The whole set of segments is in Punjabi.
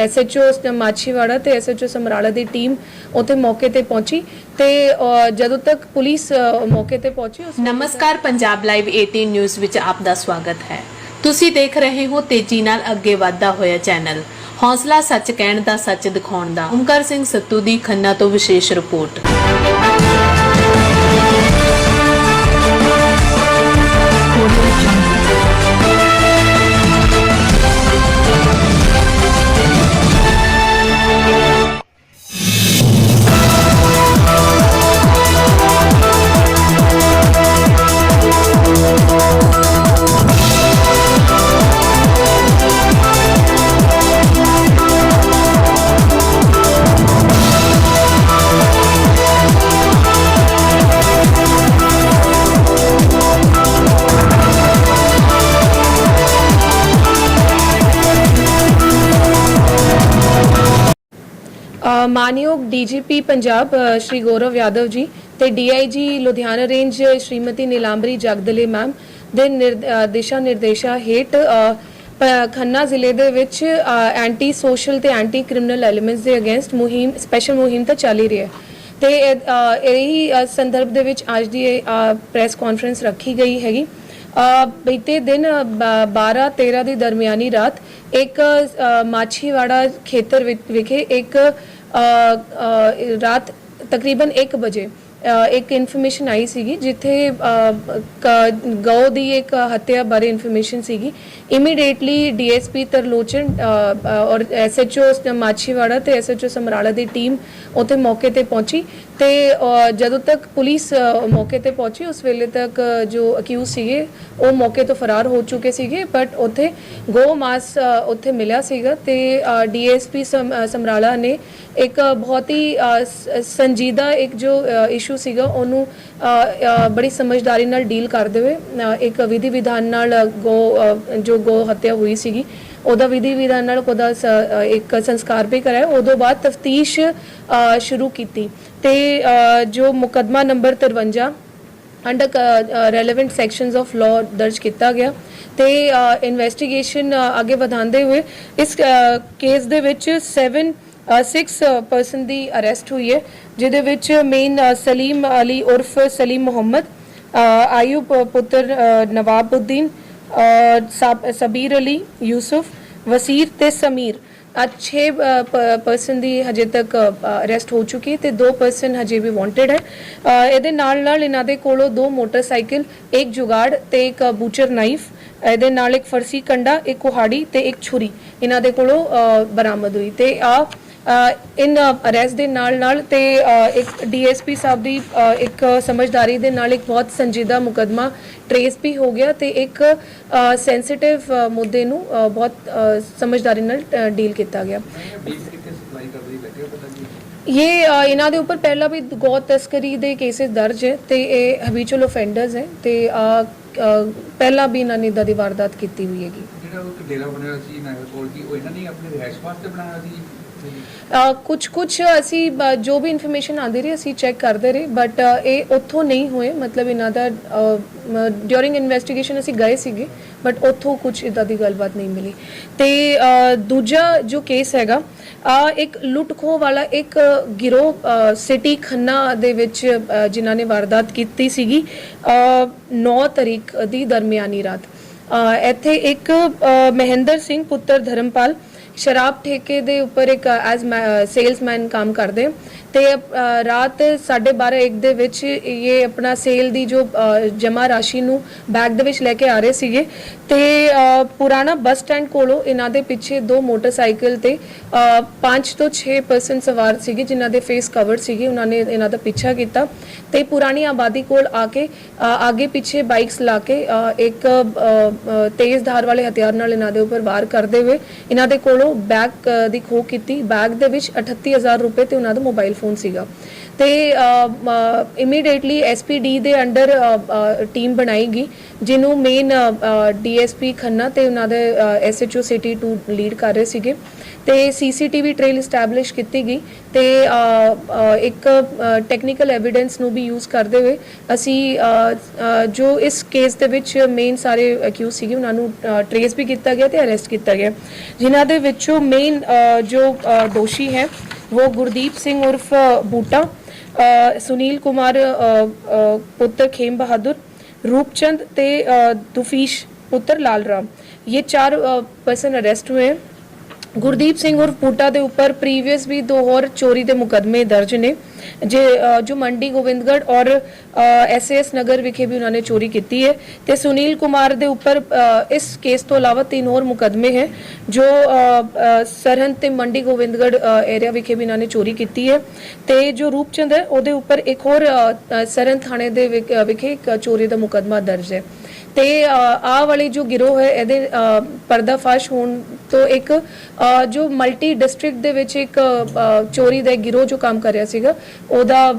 ਐਸਐਚਓ ਮਾਛੀਵਾੜਾ ਤੇ ਐਸਐਚਓ ਸਮਰਾਲਾ ਦੀ ਟੀਮ ਉੱਥੇ ਮੌਕੇ ਤੇ ਪਹੁੰਚੀ ਤੇ ਜਦੋਂ ਤੱਕ ਪੁਲਿਸ ਮੌਕੇ ਤੇ ਪਹੁੰਚੀ, ਉਸ ਨਮਸਕਾਰ, ਪੰਜਾਬ ਲਾਈਵ 18 ਨਿਊਜ਼ ਵਿੱਚ ਆਪ ਦਾ ਸਵਾਗਤ ਹੈ। ਤੁਸੀਂ ਦੇਖ ਰਹੇ ਹੋ ਤੇਜ਼ੀ ਨਾਲ ਅੱਗੇ ਵਧਦਾ ਹੋਇਆ ਚੈਨਲ। ਹੌਸਲਾ ਸੱਚ ਕਹਿਣ ਦਾ ਸੱਚ ਦਿਖਾਉਣ ਦਾ, ਓਮਕਾਰ ਸਿੰਘ ਸੱਤੂ ਦੀ ਖੰਨਾ ਤੋਂ ਵਿਸ਼ੇਸ਼ ਰਿਪੋਰਟ। ਮਾਨਯੋਗ ਡੀਜੀਪੀ ਪੰਜਾਬ ਸ਼੍ਰੀ ਗੌਰਵ ਯਾਦਵ ਜੀ ਤੇ DIG Ludhiana range Shrimati Neelambari Jagdale ma'am ਦੇ ਨਿਰਦ- ਦਿਸ਼ਾ ਨਿਰਦੇਸ਼ਾਂ ਹੇਠ ਪ- ਖੰਨਾ ਜ਼ਿਲ੍ਹੇ ਦੇ ਵਿੱਚ ਐਂਟੀ ਸੋਸ਼ਲ ਤੇ ਐਂਟੀ ਕ੍ਰਿਮੀਨਲ ਐਲੀਮੈਂਟਸ ਦੇ ਅਗੇਂਸਟ ਮੁਹਿੰਮ ਸਪੈਸ਼ਲ ਮੁਹਿੰਮ ਤਾਂ ਚੱਲ ਹੀ ਰਹੀ ਹੈ। ਤੇ ਇਹੀ ਸੰਦਰਭ ਦੇ ਵਿੱਚ ਅੱਜ ਦੀ ਪ੍ਰੈਸ ਕਾਨਫਰੰਸ ਰੱਖੀ ਗਈ ਹੈਗੀ। ਬੀਤੇ ਦਿਨ 12 13 ਦੀ ਦਰਮਿਆਨੀ ਰਾਤ ਇੱਕ ਮਾਛੀਵਾੜਾ ਖੇਤਰ ਵਿਚ- ਵਿਖੇ ਇੱਕ ਅ, ਅ, ਰਾਤ ਤਕਰੀਬਨ 1 ਵਜੇ ਇੱਕ ਇਨਫੋਰਮੇਸ਼ਨ ਆਈ ਸੀਗੀ ਜਿੱਥੇ ਅ, ਗਊ ਦੀ ਇੱਕ ਹੱਤਿਆ ਬਾਰੇ ਇਨਫੋਰਮੇਸ਼ਨ ਸੀਗੀ। ਇਮੀਡੀਏਟਲੀ ਡੀਐਸਪੀ ਤਰਲੋਚਨ ਅ, ਅ, ਔਰ ਐਸਐਚਓ ਮਾਛੀਵਾੜਾ ਤੇ ਐਸਐਚਓ ਸਮਰਾਲਾ ਦੀ ਟੀਮ ਉੱਥੇ ਮੌਕੇ ਤੇ ਪਹੁੰਚੀ ਤੇ ਜਦੋਂ ਤੱਕ ਪੁਲਿਸ ਮੌਕੇ ਤੇ ਪਹੁੰਚੀ ਉਸ ਵੇਲੇ ਤੱਕ ਜੋ ਅਕਿਊਜ਼ ਸੀਗੇ ਉਹ ਮੌਕੇ ਤੋਂ ਫਰਾਰ ਹੋ ਚੁੱਕੇ ਸੀਗੇ ਬਟ ਉੱਥੇ ਗੋ ਮਾਸ ਉੱਥੇ ਮਿਲਿਆ ਸੀਗਾ ਤੇ ਡੀਐਸਪੀ ਸਮਰਾਲਾ ਨੇ ਇੱਕ ਬਹੁਤ ਹੀ ਸੰਜੀਦਾ ਇੱਕ ਜੋ ਇਸ਼ੂ ਸੀਗਾ, ਉਹਨੂੰ ਬੜੀ ਸਮਝਦਾਰੀ ਨਾਲ ਡੀਲ ਕਰਦੇ ਹੋਏ ਇੱਕ ਵਿਧੀ ਵਿਧਾਨ ਨਾਲ ਗੋ ਜੋ ਗੋ ਹੱਤਿਆ ਹੋਈ ਸੀਗੀ, ਉਹਦਾ ਵਿਧੀ ਵਿਧਾਨ ਨਾਲ ਉਹਦਾ ਇੱਕ ਸੰਸਕਾਰ ਵੀ ਕਰਾਇਆ। ਉਦੋਂ ਬਾਅਦ ਤਫਤੀਸ਼ ਸ਼ੁਰੂ ਕੀਤੀ। ਤੇ ਜੋ ਮੁਕਦਮਾ number 53 under relevant sections of law ਦਰਜ ਕੀਤਾ ਗਿਆ। ਤੇ ਇਨਵੈਸਟੀਗੇਸ਼ਨ ਅੱਗੇ ਵਧਾਉਂਦੇ ਹੋਏ, ਇਸ ਕੇਸ ਦੇ ਵਿੱਚ 7 ਸਿਕਸ ਪਰਸਨ ਦੀ ਅਰੈਸਟ ਹੋਈ ਹੈ, ਜਿਹਦੇ ਵਿੱਚ ਮੇਨ ਸਲੀਮ ਅਲੀ ਉਰਫ ਸਲੀਮ ਮੁਹੰਮਦ ਆਯੂਬ ਪੁੱਤਰ ਨਵਾਬਉਦੀਨ ਸਬੀਰ ਅਲੀ, ਯੂਸਫ, ਵਸੀਰ ਤੇ ਸਮੀਰ। ਅੱਜ 6 ਪਰਸਨ ਦੀ ਹਜੇ ਤੱਕ ਅਰੈਸਟ ਹੋ ਚੁੱਕੀ ਤੇ ਦੋ ਪਰਸਨ ਹਜੇ ਵੀ ਵਾਂਟਡ ਹੈ। ਇਹਦੇ ਨਾਲ ਨਾਲ ਇਹਨਾਂ ਦੇ ਕੋਲੋਂ ਦੋ ਮੋਟਰਸਾਈਕਲ, ਇੱਕ ਜੁਗਾੜ ਤੇ ਇੱਕ ਬੂਚਰ ਨਾਈਫ, ਇਹਦੇ ਨਾਲ ਇੱਕ ਫਰਸੀ ਕੰਡਾ, ਇੱਕ ਕੁਹਾੜੀ ਤੇ ਇੱਕ ਛੁਰੀ। ਇਹਨਾਂ ਦੇ ਕੋਲੋਂ ਬਰਾਮਦ ਹੋਈ ਤੇ ਆ ਇਨ ਅਰੈਸਟ ਦੇ ਨਾਲ ਨਾਲ ਤੇ ਇੱਕ ਡੀਐਸਪੀ ਸਾਹਿਬ ਦੀ ਇੱਕ ਸਮਝਦਾਰੀ ਦੇ ਨਾਲ ਇੱਕ ਬਹੁਤ ਸੰਜੀਦਾ ਮੁਕਦਮਾ ਟਰੇਸ ਵੀ ਹੋ ਗਿਆ ਤੇ ਇੱਕ ਸੈਂਸਿਟਿਵ ਮੁੱਦੇ ਨੂੰ ਬਹੁਤ ਸਮਝਦਾਰੀ ਨਾਲ ਡੀਲ ਕੀਤਾ ਗਿਆ। ਇਹ ਇਹਨਾਂ ਦੇ ਉੱਪਰ ਪਹਿਲਾਂ ਵੀ ਗੌ ਤਸਕਰੀ ਦੇ ਕੇਸਿਸ ਦਰਜ ਹੈ ਤੇ ਇਹ ਹੈਬਿਚੁਅਲ ਆਫੈਂਡਰਸ ਹੈ ਤੇ ਪਹਿਲਾਂ ਵੀ ਇਹਨਾਂ ਨੇ ਇਦਾਂ ਦੀ ਵਾਰਦਾਤ ਕੀਤੀ ਹੋਈ ਹੈਗੀ। ਜਿਹੜਾ ਉਹ ਡੇਰਾ ਬਣਿਆ ਸੀ ਨਾਗਰ ਕੋਲ ਕੀ ਉਹ ਇਹਨਾਂ ਨੇ ਆਪਣੇ ਰਿਹਾਇਸ਼ ਵਾਸਤੇ ਬਣਾਇਆ ਸੀ? ਕੁਝ ਕੁਝ ਅਸੀਂ ਜੋ ਵੀ ਇਨਫੋਰਮੇਸ਼ਨ ਆਉਂਦੀ ਰਹੀ ਅਸੀਂ ਚੈੱਕ ਕਰਦੇ ਰਹੇ ਬਟ ਇਹ ਉੱਥੋਂ ਨਹੀਂ ਹੋਏ। ਮਤਲਬ ਇਹਨਾਂ ਦਾ ਡਿਊਰਿੰਗ ਇਨਵੈਸਟੀਗੇਸ਼ਨ ਅਸੀਂ ਗਏ ਸੀਗੇ ਬਟ ਉੱਥੋਂ ਕੁਝ ਇਦਾਂ ਦੀ ਗੱਲਬਾਤ ਨਹੀਂ ਮਿਲੀ। ਤੇ ਦੂਜਾ ਜੋ ਕੇਸ ਹੈਗਾ ਆ ਇੱਕ ਲੁੱਟ ਖੋਹ ਵਾਲਾ ਇੱਕ ਗਿਰੋਹ ਸਿਟੀ ਖੰਨਾ ਦੇ ਵਿੱਚ ਅ, ਜਿਨ੍ਹਾਂ ਨੇ ਵਾਰਦਾਤ ਕੀਤੀ ਸੀਗੀ 9 ਤਰੀਕ ਦੀ ਦਰਮਿਆਨੀ ਰਾਤ। ਇੱਥੇ ਇੱਕ ਮਹਿੰਦਰ ਸਿੰਘ ਪੁੱਤਰ ਧਰਮਪਾਲ ਸ਼ਰਾਬ ਠੇਕੇ ਦੇ ਉੱਪਰ ਇੱਕ ਐਜ਼ ਸੇਲਸਮੈਨ ਕੰਮ ਕਰਦੇ। ਤੇ ਅ, ਰਾਤ 12:30 1 ਦੇ ਵਿੱਚ ਇਹ ਆਪਣਾ ਸੇਲ ਦੀ ਜੋ ਜਮਾ ਰਾਸ਼ੀ ਨੂੰ ਬੈਗ ਦੇ ਵਿੱਚ ਲੈ ਕੇ ਆ ਰਹੇ ਸੀਗੇ। ਤੇ ਪੁਰਾਣਾ ਬੱਸ ਸਟੈਂਡ ਕੋਲੋਂ ਇਹਨਾਂ ਦੇ ਪਿੱਛੇ ਦੋ ਮੋਟਰਸਾਈਕਲ ਤੇ 5 ਤੋਂ 6 ਪਰਸਨ ਸਵਾਰ ਸੀਗੇ ਜਿਨ੍ਹਾਂ ਦੇ ਫੇਸ ਕਵਰ ਸੀਗੇ ਉਹਨਾਂ ਨੇ ਇਹਨਾਂ ਦਾ ਪਿੱਛਾ ਕੀਤਾ। ਤੇ ਪੁਰਾਣੀ ਆਬਾਦੀ ਕੋਲ ਆ ਕੇ ਆਗੇ ਪਿੱਛੇ ਬਾਈਕਸ ਲਾ ਕੇ ਇੱਕ ਅ, ਤੇਜ਼ ਧਾਰ ਵਾਲੇ ਹਥਿਆਰ ਨਾਲ ਇਹਨਾਂ ਦੇ ਉੱਪਰ ਵਾਰ ਕਰਦੇ ਹੋਏ ਇਹਨਾਂ ਦੇ ਕੋਲ ਬੈਗ ਦੀ ਖੋਹ ਕੀਤੀ। ਬੈਗ ਦੇ ਵਿੱਚ 38000 ਰੁਪਏ ਤੇ ਉਹਨਾਂ ਦਾ ਮੋਬਾਈਲ ਫੋਨ ਸੀਗਾ। ਤੇ ਇਮੀਡੀਏਟਲੀ ਐਸਪੀਡੀ ਦੇ ਅੰਡਰ ਟੀਮ ਬਣਾਈ ਗਈ ਜਿਹਨੂੰ ਮੇਨ ਡੀਐਸਪੀ ਖੰਨਾ ਤੇ ਉਹਨਾਂ ਦੇ ਐਸਐਚਓ ਸਿਟੀ 2 ਲੀਡ ਕਰ ਰਹੇ ਸੀਗੇ। ਤੇ ਸੀਸੀਟੀਵੀ ਟ੍ਰੇਲ ਐਸਟੈਬਲਿਸ਼ ਕੀਤੀ ਗਈ ਤੇ ਇੱਕ ਟੈਕਨੀਕਲ ਐਵੀਡੈਂਸ ਨੂੰ ਵੀ ਯੂਜ਼ ਕਰਦੇ ਹੋਏ ਅਸੀਂ ਜੋ ਇਸ ਕੇਸ ਦੇ ਵਿੱਚ ਮੇਨ ਸਾਰੇ ਅਕਿਊਜ਼ ਸੀਗੇ, ਉਹਨਾਂ ਨੂੰ ਟ੍ਰੇਸ ਵੀ ਕੀਤਾ ਗਿਆ ਤੇ ਅਰੈਸਟ ਕੀਤਾ ਗਿਆ। ਜਿਨ੍ਹਾਂ ਦੇ ਵਿੱਚੋਂ ਮੇਨ ਜੋ ਦੋਸ਼ੀ ਹੈ, ਉਹ ਗੁਰਦੀਪ ਸਿੰਘ ਉਰਫ ਬੂਟਾ ਸੁਨੀਲ ਕੁਮਾਰ ਅ, ਅ, ਪੁੱਤਰ ਖੇਮ ਬਹਾਦਰ रूपचंद ते अ, दुफीश पुत्र लाल राम ये चार पर्सन अरेस्ट हुए हैं ਗੁਰਦੀਪ ਸਿੰਘ ਉਰਫ ਬੂਟਾ ਦੇ ਉੱਪਰ ਪ੍ਰੀਵੀਅਸ ਵੀ ਦੋ ਹੋਰ ਚੋਰੀ ਦੇ ਮੁਕਦਮੇ ਦਰਜ ਨੇ। ਜੇ ਜੋ ਮੰਡੀ ਗੋਬਿੰਦਗੜ ਔਰ ਐਸਐਸ ਨਗਰ ਵਿਖੇ ਵੀ ਉਹਨਾਂ ਨੇ ਚੋਰੀ ਕੀਤੀ ਹੈ ਤੇ ਸੁਨੀਲ ਕੁਮਾਰ ਦੇ ਉੱਪਰ ਇਸ ਕੇਸ ਤੋਂ ਇਲਾਵਾ ਤਿੰਨ ਹੋਰ ਮੁਕਦਮੇ ਹੈ ਜੋ ਸਰਹੰਦ ਤੇ ਮੰਡੀ ਗੋਬਿੰਦਗੜ ਏਰੀਆ ਵਿਖੇ ਵੀ ਉਹਨਾਂ ਨੇ ਚੋਰੀ ਕੀਤੀ ਹੈ। ਤੇ ਜੋ ਰੂਪਚੰਦ ਹੈ, ਉਹਦੇ ਉੱਪਰ ਇੱਕ ਹੋਰ ਸਰਹੰਦ ਥਾਣੇ ਦੇ ਵਿਖੇ ਇੱਕ ਚੋਰੀ ਦਾ ਮੁਕਦਮਾ ਦਰਜ ਹੈ। ਤੇ ਆ ਵਾਲੀ ਜੋ ਗਿਰੋਹ ਹੈ, ਇਹਦੇ ਪਰਦਾਫਾਸ਼ ਹੋਣ ਤੋਂ ਇੱਕ ਜੋ ਮਲਟੀ ਡਿਸਟ੍ਰਿਕਟ ਦੇ ਵਿੱਚ ਇੱਕ ਚੋਰੀ ਦਾ ਗਿਰੋਹ ਜੋ ਕੰਮ ਕਰ ਰਿਹਾ ਸੀਗਾ, ਉਹਦਾ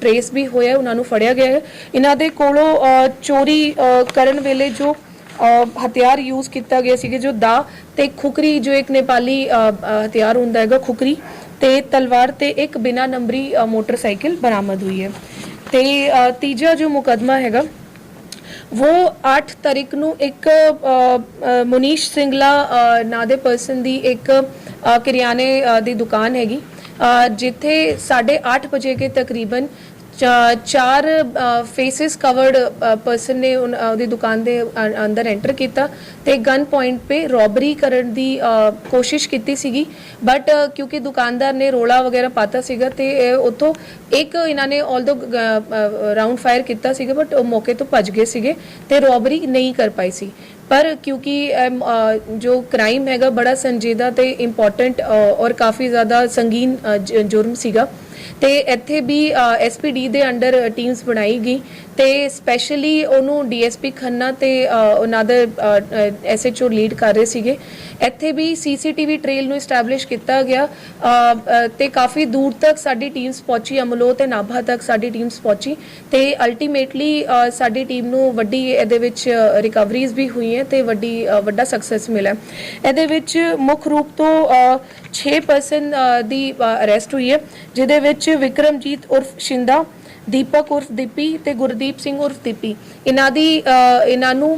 ਟ੍ਰੇਸ ਵੀ ਹੋਇਆ, ਉਹਨਾਂ ਨੂੰ ਫੜਿਆ ਗਿਆ ਹੈ। ਇਹਨਾਂ ਦੇ ਕੋਲੋਂ ਚੋਰੀ ਕਰਨ ਵੇਲੇ ਜੋ ਹਥਿਆਰ ਯੂਜ਼ ਕੀਤਾ ਗਿਆ ਸੀਗੇ, ਜੋ ਦਾ ਤੇ ਖੁਕਰੀ, ਜੋ ਇੱਕ ਨੇਪਾਲੀ ਹਥਿਆਰ ਹੁੰਦਾ ਹੈਗਾ, ਖੁਕਰੀ, ਤੇ ਤਲਵਾਰ ਤੇ ਇੱਕ ਬਿਨਾ ਨੰਬਰੀ ਮੋਟਰਸਾਈਕਲ ਬਰਾਮਦ ਹੋਈ ਹੈ। ਤੇ ਤੀਜਾ ਜੋ ਮੁਕਦਮਾ ਹੈਗਾ ਉਹ 8 ਤਾਰੀਖ ਨੂੰ ਇੱਕ ਮੁਨੀਸ਼ ਸਿੰਗਲਾ ਨਾਂ ਦੇ ਪਰਸਨ ਦੀ ਇੱਕ ਕਿਰਿਆਨੇ ਦੀ ਦੁਕਾਨ ਹੈਗੀ ਅ, ਜਿੱਥੇ 8:30 ਵਜੇ ਕੇ ਤਕਰੀਬਨ ਚਾਰ ਫੇਸਿਸ ਕਵਰਡ ਪਰਸਨ ਨੇ ਉਨ- ਉਹਦੀ ਦੁਕਾਨ ਦੇ ਅੰਦਰ ਐਂਟਰ ਕੀਤਾ ਤੇ ਗਨ ਪੁਆਇੰਟ ਤੇ ਰੋਬਰੀ ਕਰਨ ਦੀ ਕੋਸ਼ਿਸ਼ ਕੀਤੀ ਸੀਗੀ। ਬਟ ਕਿਉਂਕਿ ਦੁਕਾਨਦਾਰ ਨੇ ਰੋਲਾ ਵਗੈਰਾ ਪਾਤਾ ਸੀਗਾ ਤੇ ਉੱਥੋਂ ਇੱਕ ਇਹਨਾਂ ਨੇ ਆਲਦੋ ਰਾਉਂਡ ਫਾਇਰ ਕੀਤਾ ਸੀਗਾ ਬਟ ਉਹ ਮੌਕੇ ਤੋਂ ਭੱਜ ਗਏ ਸੀਗੇ ਤੇ ਰੋਬਰੀ ਨਹੀਂ ਕਰ ਪਾਈ ਸੀ। ਪਰ ਕਿਉਂਕਿ ਜੋ ਕ੍ਰਾਈਮ ਹੈਗਾ ਬੜਾ ਸੰਜੀਦਾ ਤੇ ਇੰਪੋਰਟੈਂਟ ਔਰ ਕਾਫੀ ਜ਼ਿਆਦਾ ਸੰਗੀਨ ਜੁਰਮ ਸੀਗਾ। ਤੇ ਇੱਥੇ ਵੀ ਐਸਪੀਡੀ ਦੇ ਅੰਡਰ ਟੀਮਸ ਬਣਾਈ ਗਈ ਤੇ ਸਪੈਸ਼ਲੀ ਉਹਨੂੰ ਡੀਐਸਪੀ ਖੰਨਾ ਤੇ ਉਹਨਾਂ ਦੇ ਐਸਐਚਓ ਲੀਡ ਕਰ ਰਹੇ ਸੀਗੇ। ਇੱਥੇ ਵੀ ਸੀਸੀਟੀਵੀ ਟ੍ਰੇਲ ਨੂੰ ਐਸਟੈਬਲਿਸ਼ ਕੀਤਾ ਗਿਆ। ਅ, ਤੇ ਕਾਫੀ ਦੂਰ ਤੱਕ ਸਾਡੀ ਟੀਮਸ ਪਹੁੰਚੀ ਅਮਲੋ ਤੇ ਨਾਭਾ ਤੱਕ ਸਾਡੀ ਟੀਮਸ ਪਹੁੰਚੀ ਤੇ ਅਲਟੀਮੇਟਲੀ ਸਾਡੀ ਟੀਮ ਨੂੰ ਵੱਡੀ ਇਹਦੇ ਵਿੱਚ ਰਿਕਵਰੀਜ਼ ਵੀ ਹੋਈਆਂ ਤੇ ਵੱਡੀ ਵੱਡਾ ਸਕਸੈਸ ਮਿਲਿਆ। ਇਹਦੇ ਵਿੱਚ ਮੁੱਖ ਰੂਪ ਤੋਂ 6 ਪਰਸਨ ਦੀ ਅਰੈਸਟ ਹੋਈ ਹੈ ਜਿਹਦੇ ਵਿੱਚ ਵਿਕਰਮਜੀਤ ਉਰਫ ਸ਼ਿੰਦਾ ਦੀਪਕ ਉਰਫ ਦੀਪੀ ਤੇ ਗੁਰਦੀਪ ਸਿੰਘ ਉਰਫ ਦੀਪੀ। ਇਹਨਾਂ ਦੀ ਇਹਨਾਂ ਨੂੰ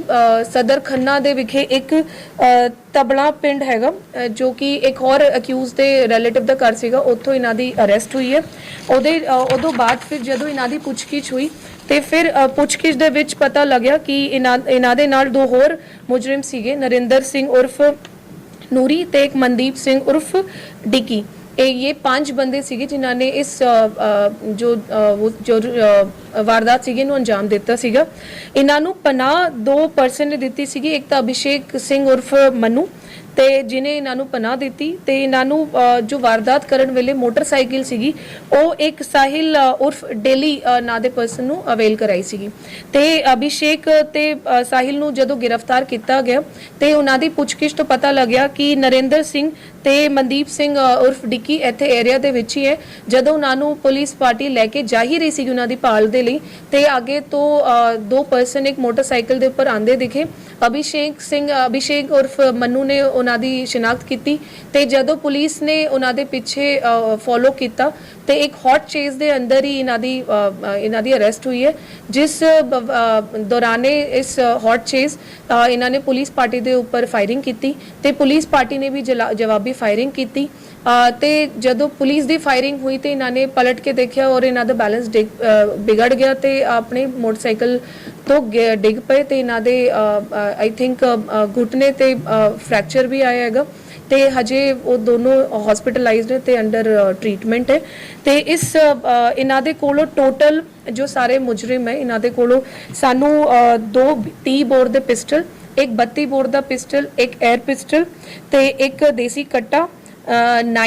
ਸਦਰ ਖੰਨਾ ਦੇ ਵਿਖੇ ਇੱਕ ਤਬਲਾ ਪਿੰਡ ਹੈਗਾ ਜੋ ਕਿ ਇੱਕ ਹੋਰ ਅਕਿਊਜ਼ ਦੇ ਰਿਲੇਟਿਵ ਦਾ ਘਰ ਸੀਗਾ ਉੱਥੋਂ ਇਹਨਾਂ ਦੀ ਅਰੈਸਟ ਹੋਈ ਹੈ। ਉਹਦੇ ਉਦੋਂ ਬਾਅਦ ਫਿਰ ਜਦੋਂ ਇਹਨਾਂ ਦੀ ਪੁੱਛਗਿੱਛ ਹੋਈ ਤੇ ਫਿਰ ਅ, ਪੁੱਛਗਿੱਛ ਦੇ ਵਿੱਚ ਪਤਾ ਲੱਗਿਆ ਕਿ ਇਹਨਾਂ ਇਹਨਾਂ ਦੇ ਨਾਲ ਦੋ ਹੋਰ ਮੁਜਰਮ ਸੀਗੇ ਨਰਿੰਦਰ ਸਿੰਘ ਉਰਫ ਨੂਰੀ ਤੇ ਇੱਕ ਮਨਦੀਪ ਸਿੰਘ ਉਰਫ ਡਿੱਕੀ। ਇਹ ਇਹ ਪੰਜ ਬੰਦੇ ਸੀਗੇ ਜਿਨ੍ਹਾਂ ਨੇ ਇਸ ਜੋ ਜੋ ਵਾਰਦਾਤ ਸੀਗੀ ਨੂੰ ਅੰਜਾਮ ਦਿੱਤਾ ਸੀਗਾ। ਇਹਨਾਂ ਨੂੰ ਪਨਾਹ ਦੋ ਪਰਸਨ ਨੇ ਦਿੱਤੀ ਸੀਗੀ ਇੱਕ ਤਾਂ ਅਭਿਸ਼ੇਕ ਸਿੰਘ ਉਰਫ ਮਨੂ ਤੇ ਜਿਨੇ ਇਹਨਾਂ ਨੂੰ ਪਨਾਹ ਦਿੱਤੀ ਤੇ ਇਹਨਾਂ ਨੂੰ ਜੋ ਵਾਰਦਾਤ ਕਰਨ ਵੇਲੇ ਮੋਟਰਸਾਈਕਲ ਸੀਗੀ ਉਹ ਇੱਕ ਸਾਹਿਲ ਉਰਫ ਡੇਲੀ ਅ, ਨਾਂ ਦੇ ਪਰਸਨ ਨੂੰ ਅਵੇਲ ਕਰਾਈ ਸੀਗੀ। ਤੇ ਅਭਿਸ਼ੇਕ ਤੇ ਸਾਹਿਲ ਨੂੰ ਜਦੋਂ ਗ੍ਰਿਫਤਾਰ ਕੀਤਾ ਗਿਆ ਤੇ ਉਹਨਾਂ ਦੀ ਪੁੱਛਗਿੱਛ ਤੋਂ ਪਤਾ ਲੱਗਿਆ ਕਿ ਨਰਿੰਦਰ ਸਿੰਘ ਤੇ ਮਨਦੀਪ ਸਿੰਘ ਉਰਫ ਡਿੱਕੀ ਇੱਥੇ ਏਰੀਆ ਦੇ ਵਿੱਚ ਹੀ ਹੈ। ਜਦੋਂ ਉਹਨਾਂ ਨੂੰ ਪੁਲਿਸ ਪਾਰਟੀ ਲੈ ਕੇ ਜਾ ਹੀ ਰਹੀ ਸੀ ਉਹਨਾਂ ਦੀ ਭਾਲ ਦੇ ਲਈ, ਤੇ ਅੱਗੇ ਤੋਂ ਦੋ ਪਰਸਨ ਇੱਕ ਮੋਟਰਸਾਈਕਲ ਦੇ ਉੱਪਰ ਆਂਦੇ ਦਿਖੇ। ਅਭਿਸ਼ੇਕ ਸਿੰਘ, ਅਭਿਸ਼ੇਕ ਉਰਫ ਮੰਨੂ ਨੇ ਉਹਨਾਂ ਦੀ ਸ਼ਨਾਖਤ ਕੀਤੀ ਤੇ ਜਦੋਂ ਪੁਲਿਸ ਨੇ ਉਹਨਾਂ ਦੇ ਪਿੱਛੇ ਫੋਲੋ ਕੀਤਾ, ਤੇ ਇੱਕ ਹੌਟ ਚੇਸ ਦੇ ਅੰਦਰ ਹੀ ਇਹਨਾਂ ਦੀ ਇਹਨਾਂ ਦੀ ਅਰੈਸਟ ਹੋਈ ਹੈ, ਜਿਸ ਬ- ਦੌਰਾਨੇ ਇਸ ਹੌਟ ਚੇਸ ਇਹਨਾਂ ਨੇ ਪੁਲਿਸ ਪਾਰਟੀ ਦੇ ਉੱਪਰ ਫਾਇਰਿੰਗ ਕੀਤੀ ਤੇ ਪੁਲਿਸ ਪਾਰਟੀ ਨੇ ਵੀ ਜਲਾ- ਜਵਾਬੀ ਫਾਇਰਿੰਗ ਕੀਤੀ। ਤੇ ਜਦੋਂ ਪੁਲਿਸ ਦੀ ਫਾਇਰਿੰਗ ਹੋਈ ਤੇ ਇਹਨਾਂ ਨੇ ਪਲਟ ਕੇ ਦੇਖਿਆ ਔਰ ਇਹਨਾਂ ਦਾ ਬੈਲੈਂਸ ਵਿਗੜ ਗਿਆ ਤੇ ਆਪਣੇ ਮੋਟਰਸਾਈਕਲ ਤੋਂ ਡਿੱਗ ਪਏ ਤੇ ਇਹਨਾਂ ਦੇ ਆਈ ਥਿੰਕ ਘੁਟਨੇ ਤੇ ਫ੍ਰੈਕਚਰ ਵੀ ਆਇਆ ਹੈਗਾ। ਤੇ ਹਜੇ ਉਹ ਦੋਨੋਂ ਹਸਪੀਟਲਾਈਜ਼ਡ ਨੇ ਤੇ ਅੰਡਰ ਟ੍ਰੀਟਮੈਂਟ ਹੈ। ਤੇ ਇਸ ਇਹਨਾਂ ਦੇ ਕੋਲੋਂ ਟੋਟਲ ਜੋ ਸਾਰੇ ਮੁਜਰਮ ਹੈ, ਇਹਨਾਂ ਦੇ ਕੋਲੋਂ ਸਾਨੂੰ ਦੋ 30 ਬੋਰ ਦੇ ਪਿਸਟਲ ਇੱਕ 32 ਬੋਰ ਦਾ ਪਿਸਟਲ ਇੱਕ 에ਅਰ ਪਿਸਟਲ ਤੇ ਇੱਕ ਦੇਸੀ ਕੱਟਾ 9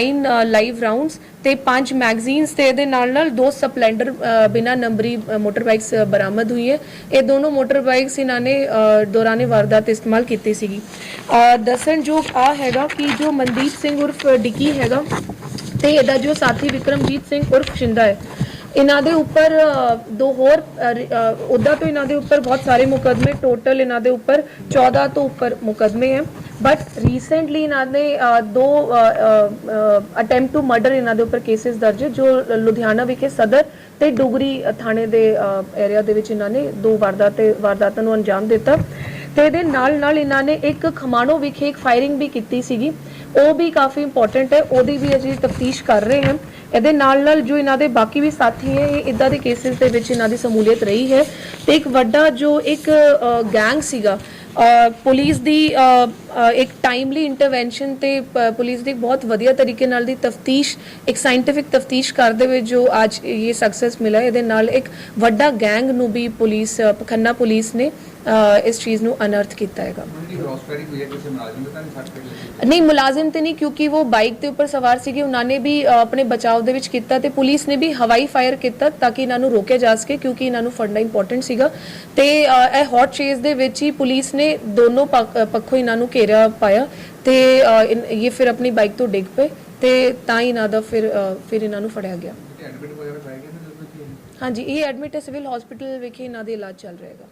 ਲਾਈਵ ਰਾਉਂਡਸ ਤੇ ਪੰਜ ਮੈਗਜ਼ੀਨਸ ਤੇ ਇਹਦੇ ਨਾਲ ਨਾਲ ਦੋ ਸਪਲੈਂਡਰ ਬਿਨਾ ਨੰਬਰੀ ਮੋਟਰ ਬਾਈਕਸ ਬਰਾਮਦ ਹੋਈ ਹੈ। ਇਹ ਦੋਨੋਂ ਮੋਟਰ ਬਾਈਕਸ ਇਹਨਾਂ ਨੇ ਅ, ਦੌਰਾਨੇ ਵਾਰਦਾਤ ਇਸਤੇਮਾਲ ਕੀਤੀ ਸੀਗੀ। ਦੱਸਣ ਦੱਸਣਯੋਗ ਆ ਹੈਗਾ ਕਿ ਜੋ ਮਨਦੀਪ ਸਿੰਘ ਉਰਫ ਡਿੱਕੀ ਹੈਗਾ ਤੇ ਇਹਦਾ ਜੋ ਸਾਥੀ ਵਿਕਰਮਜੀਤ ਸਿੰਘ ਉਰਫ ਸ਼ਿੰਦਾ ਹੈ ਇਹਨਾਂ ਦੇ ਉੱਪਰ ਦੋ ਹੋਰ ਉਹਦਾ ਤੋਂ ਇਹਨਾਂ ਦੇ ਉੱਪਰ ਬਹੁਤ ਸਾਰੇ ਮੁਕਦਮੇ ਟੋਟਲ ਇਹਨਾਂ ਦੇ ਉੱਪਰ 14 ਤੋਂ ਉੱਪਰ ਮੁਕਦਮੇ ਹੈ। ਬਟ ਰੀਸੈਂਟਲੀ ਇਹਨਾਂ ਨੇ ਦੋ ਅਟੈਂਪਟ ਟੂ ਮਰਡਰ ਇਹਨਾਂ ਦੇ ਉੱਪਰ ਕੇਸਿਸ ਦਰਜ ਜੋ ਲੁਧਿਆਣਾ ਵਿਖੇ ਸਦਰ ਤੇ ਡੁਗਰੀ ਥਾਣੇ ਦੇ ਏਰੀਆ ਦੇ ਵਿੱਚ ਇਹਨਾਂ ਨੇ ਦੋ ਵਾਰਦਾਤ ਤੇ, ਵਾਰਦਾਤਾਂ ਨੂੰ ਅੰਜਾਮ ਦਿੱਤਾ। ਤੇ ਇਹਦੇ ਨਾਲ ਨਾਲ ਇਹਨਾਂ ਨੇ ਇੱਕ ਖਮਾਣੋ ਵਿਖੇ ਇੱਕ ਫਾਇਰਿੰਗ ਵੀ ਕੀਤੀ ਸੀਗੀ। ਉਹ ਵੀ ਕਾਫੀ ਇੰਪੋਰਟੈਂਟ ਹੈ, ਉਹਦੀ ਵੀ ਅਸੀਂ ਤਫਤੀਸ਼ ਕਰ ਰਹੇ ਹਾਂ। ਇਹਦੇ ਨਾਲ ਨਾਲ ਜੋ ਇਹਨਾਂ ਦੇ ਬਾਕੀ ਵੀ ਸਾਥੀ ਹੈ ਇਹ ਇਦਾਂ ਦੇ ਕੇਸਿਸ ਦੇ ਵਿੱਚ ਇਹਨਾਂ ਦੀ ਸਮੂਲੀਅਤ ਰਹੀ ਹੈ। ਤੇ ਇੱਕ ਵੱਡਾ ਜੋ ਇੱਕ ਗੈਂਗ ਸੀਗਾ ਪੁਲਿਸ ਦੀ ਇੱਕ ਟਾਈਮਲੀ ਇੰਟਰਵੈਂਸ਼ਨ ਤੇ, ਪ- ਪੁਲਿਸ ਦੀ ਬਹੁਤ ਵਧੀਆ ਤਰੀਕੇ ਨਾਲ ਦੀ ਤਫਤੀਸ਼, ਇੱਕ ਸਾਇੰਟਿਫਿਕ ਤਫਤੀਸ਼ ਕਰਦੇ ਹੋਏ ਜੋ ਅੱਜ ਇਹ ਸਕਸੈਸ ਮਿਲਾ ਇਹਦੇ ਨਾਲ ਇੱਕ ਵੱਡਾ ਗੈਂਗ ਨੂੰ ਵੀ ਪੁਲਿਸ ਖੰਨਾ ਪੁਲਿਸ ਨੇ ਇਸ ਚੀਜ਼ ਨੂੰ ਅਨਰਥ ਕੀਤਾ ਹੈਗਾ। ਨਹੀਂ ਮੁਲਾਜ਼ਮ ਤੇ ਨਹੀਂ ਕਿਉਂਕਿ ਉਹ ਬਾਈਕ ਦੇ ਉੱਪਰ ਸਵਾਰ ਸੀਗੇ। ਉਹਨਾਂ ਨੇ ਵੀ ਆਪਣੇ ਬਚਾਅ ਦੇ ਵਿੱਚ ਕੀਤਾ ਤੇ ਪੁਲਿਸ ਨੇ ਵੀ ਹਵਾਈ ਫਾਇਰ ਕੀਤਾ ਤਾਂ ਕਿ ਇਹਨਾਂ ਨੂੰ ਰੋਕਿਆ ਜਾ ਸਕੇ ਕਿਉਂਕਿ ਇਹਨਾਂ ਨੂੰ ਫੜਨਾ ਇੰਪੋਰਟੈਂਟ ਸੀਗਾ। ਤੇ ਇਹ ਹੌਟ ਚੇਸ ਦੇ ਵਿੱਚ ਹੀ ਪੁਲਿਸ ਨੇ ਦੋਨੋਂ ਪੱਖ- ਇਹਨਾਂ ਨੂੰ ਘੇਰਿਆ ਪਾਇਆ ਤੇ ਇਹ ਫਿਰ ਆਪਣੀ ਬਾਈਕ ਤੋਂ ਡਿੱਗ ਪਏ ਤੇ ਤਾਂ ਹੀ ਇਹਨਾਂ ਦਾ ਫਿਰ ਫਿਰ ਇਹਨਾਂ ਨੂੰ ਫੜਿਆ ਗਿਆ। ਹਾਂਜੀ ਇਹ ਐਡਮਿਟ ਹੈ ਸਿਵਲ ਹਸਪੀਟਲ ਵਿਖੇ ਇਹਨਾਂ ਦਾ ਇਲਾਜ ਚੱਲ ਰਿਹਾ ਹੈਗਾ।